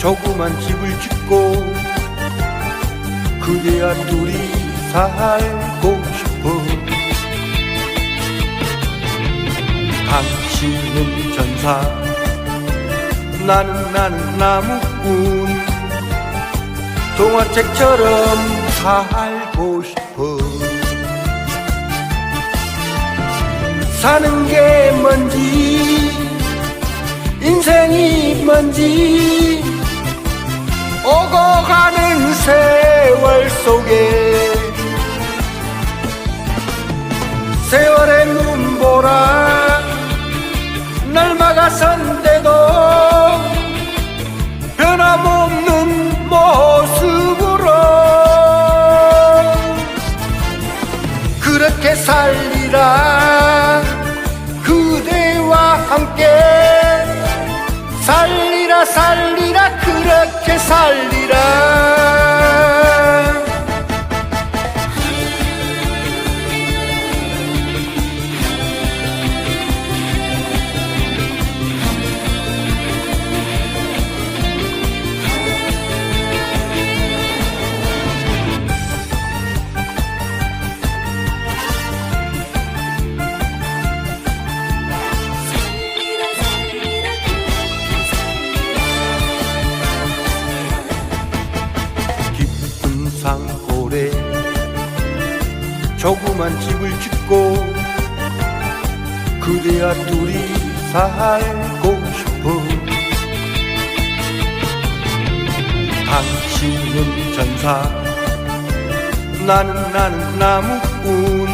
조그만 집을 짓고 그대와 둘이 살고 싶어. 당신은 전사 나는 나는 나무꾼. 동화책처럼 살고 싶어. 사는 게 뭔지 인생이 뭔지 속에 세월의 눈보라 날 막아선데도 변함없는 모습으로 그렇게 살리라 그대와 함께 살리라 살리라 그렇게 살리라 조그만 집을 짓고 그대와 둘이 살고 싶어. 당신은 전사 나는 나는 나무꾼.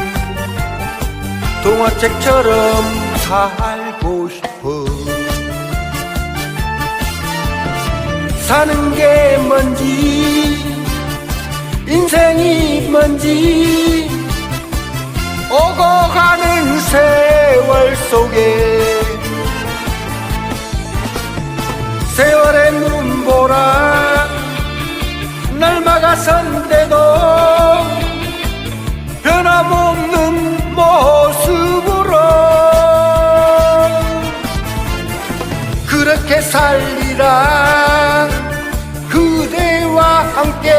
동화책처럼 살고 싶어. 사는 게 뭔지 인생이 뭔지 오고 가는 세월 속에 세월의 눈보라 날 막아선데도 변함없는 모습으로 그렇게 살리라 그대와 함께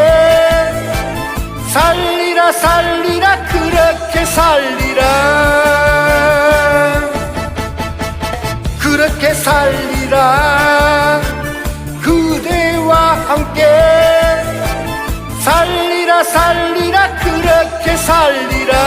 살리라 살리라 살리라. 그렇게 살리라. 그대와 함께 살리라 살리라. 그렇게 살리라